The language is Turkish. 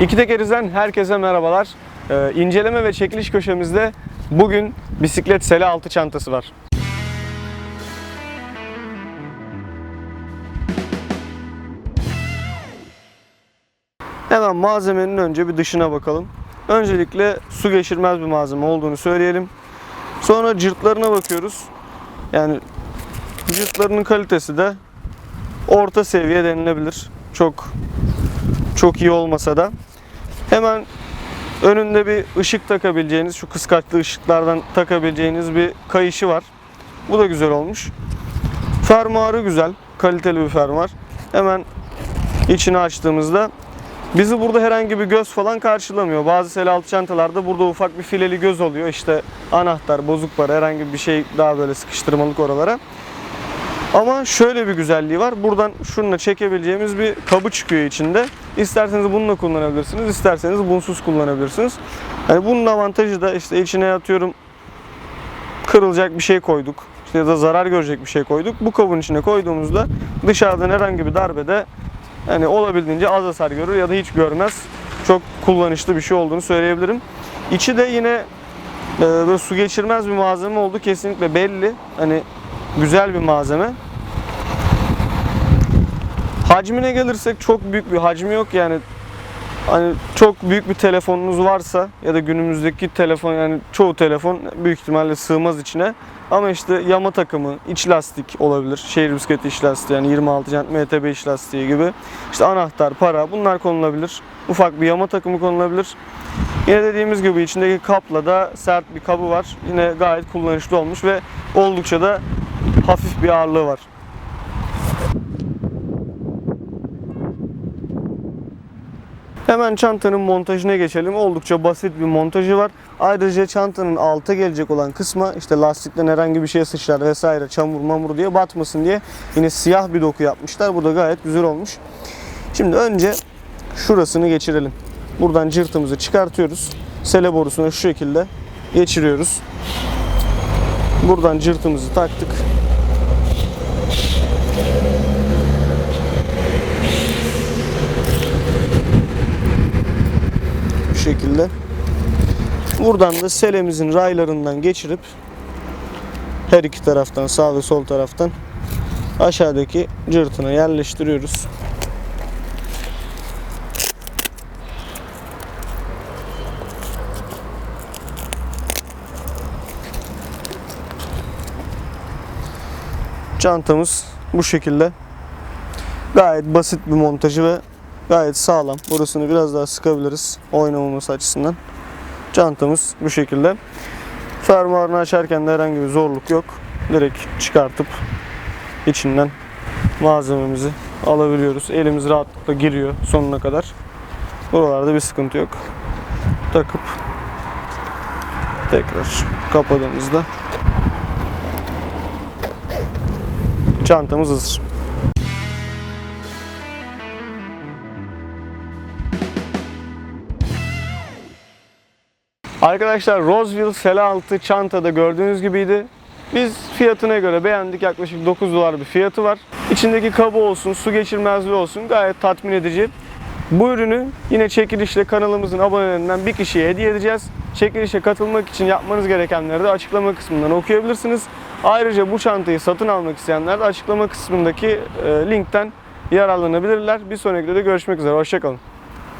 İki Tekeriz'den herkese merhabalar. Ee, inceleme ve çekiliş köşemizde bugün bisiklet sele altı çantası var. Hemen malzemenin önce bir dışına bakalım. Öncelikle su geçirmez bir malzeme olduğunu söyleyelim. Sonra cırtlarına bakıyoruz. Yani cırtlarının kalitesi de orta seviye denilebilir. Çok çok iyi olmasa da. Hemen önünde bir ışık takabileceğiniz, şu kıskaçlı ışıklardan takabileceğiniz bir kayışı var. Bu da güzel olmuş. Fermuarı güzel, kaliteli bir fermuar. Hemen içini açtığımızda bizi burada herhangi bir göz falan karşılamıyor. Bazı sel altı çantalarda burada ufak bir fileli göz oluyor. İşte anahtar, bozuk para, herhangi bir şey daha böyle sıkıştırmalık oralara. Ama şöyle bir güzelliği var. Buradan şununla çekebileceğimiz bir kabı çıkıyor içinde. İsterseniz bununla kullanabilirsiniz, isterseniz bunsuz kullanabilirsiniz. Yani bunun avantajı da işte içine atıyorum kırılacak bir şey koyduk. İşte ya da zarar görecek bir şey koyduk. Bu kabın içine koyduğumuzda dışarıdan herhangi bir darbede yani olabildiğince az hasar görür ya da hiç görmez. Çok kullanışlı bir şey olduğunu söyleyebilirim. İçi de yine e, böyle su geçirmez bir malzeme oldu kesinlikle belli. Hani güzel bir malzeme. Hacmine gelirsek çok büyük bir hacmi yok yani hani çok büyük bir telefonunuz varsa ya da günümüzdeki telefon yani çoğu telefon büyük ihtimalle sığmaz içine. Ama işte yama takımı, iç lastik olabilir. Şehir bisikleti iç lastiği yani 26 jant MTB iç lastiği gibi. İşte anahtar, para bunlar konulabilir. Ufak bir yama takımı konulabilir. Yine dediğimiz gibi içindeki kapla da sert bir kabı var. Yine gayet kullanışlı olmuş ve oldukça da hafif bir ağırlığı var. Hemen çantanın montajına geçelim. Oldukça basit bir montajı var. Ayrıca çantanın alta gelecek olan kısma işte lastikten herhangi bir şeye sıçrar vesaire çamur mamur diye batmasın diye yine siyah bir doku yapmışlar. Bu da gayet güzel olmuş. Şimdi önce şurasını geçirelim. Buradan cırtımızı çıkartıyoruz. Sele borusuna şu şekilde geçiriyoruz. Buradan cırtımızı taktık. Şekilde. Buradan da selemizin raylarından geçirip her iki taraftan sağ ve sol taraftan aşağıdaki cırtına yerleştiriyoruz. Çantamız bu şekilde. Gayet basit bir montajı ve gayet sağlam. Burasını biraz daha sıkabiliriz oynamaması açısından. Çantamız bu şekilde. Fermuarını açarken de herhangi bir zorluk yok. Direkt çıkartıp içinden malzememizi alabiliyoruz. Elimiz rahatlıkla giriyor sonuna kadar. Buralarda bir sıkıntı yok. Takıp tekrar kapadığımızda çantamız hazır. Arkadaşlar Roseville sele altı çantada gördüğünüz gibiydi. Biz fiyatına göre beğendik. Yaklaşık 9 dolar bir fiyatı var. İçindeki kabı olsun, su geçirmezliği olsun gayet tatmin edici. Bu ürünü yine çekilişle kanalımızın abonelerinden bir kişiye hediye edeceğiz. Çekilişe katılmak için yapmanız gerekenleri de açıklama kısmından okuyabilirsiniz. Ayrıca bu çantayı satın almak isteyenler de açıklama kısmındaki e, linkten yararlanabilirler. Bir sonraki videoda görüşmek üzere. Hoşçakalın.